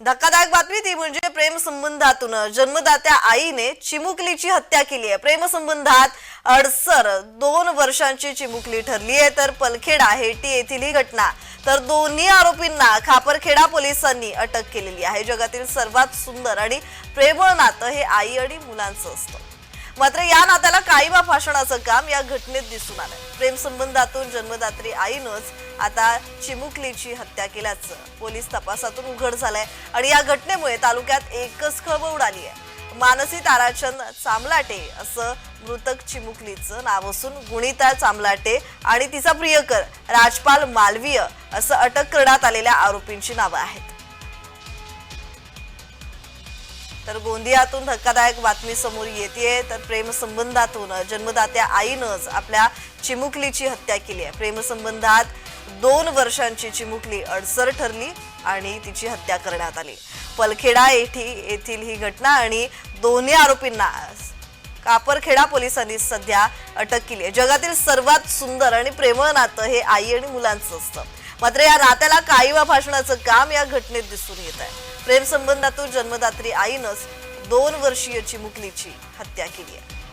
धक्कादायक बातमी ती म्हणजे प्रेमसंबंधातून जन्मदात्या आईने चिमुकलीची हत्या केली आहे. प्रेमसंबंधात अडसर दोन वर्षांची चिमुकली ठरली आहे. तर पलखेडा हेटी येथील ही घटना. तर दोन्ही आरोपींना खापरखेडा पोलिसांनी अटक केलेली आहे. जगातील सर्वात सुंदर आणि प्रेमळ नातं हे आई आणि मुलांचं असतं. मात्र या नात्याला काळीमा फासण्याचं काम या घटनेत दिसून आलं प्रेम संबंधातून जन्मदात्री आईनंच आता चिमुकलीची हत्या केल्याचं पोलीस तपासातून उघड झालंय आणि या घटनेमुळे तालुक्यात एकच खळबळ उडाली आहे. मानसी ताराचंद चामलाटे असं मृतक चिमुकलीचं नाव असून गुणिता चामलाटे आणि तिचा प्रियकर राजपाल मालवीय असं अटक करण्यात आलेल्या आरोपींची नावं आहेत. तर गोंदियातून धक्कादायक बातमी समोर येते तर प्रेमसंबंधातून जन्मदात्या आईनंच आपल्या चिमुकलीची हत्या केली आहे. प्रेमसंबंधात दोन वर्षांची चिमुकली अडसर ठरली आणि तिची हत्या करण्यात आली. पलखेडा येथी येथील ही घटना आणि दोन्ही आरोपींना कापरखेडा पोलिसांनी सध्या अटक केली आहे. जगातील सर्वात सुंदर आणि प्रेमळ नातं हे आई आणि मुलांचं असतं. मात्र या नात्याला काळीमा भाषणाचं काम या घटनेत दिसून येत आहे. प्रेमसंबंधातून जन्मदात्री आईनंच दोन वर्षीय चिमुकलीची हत्या केली आहे.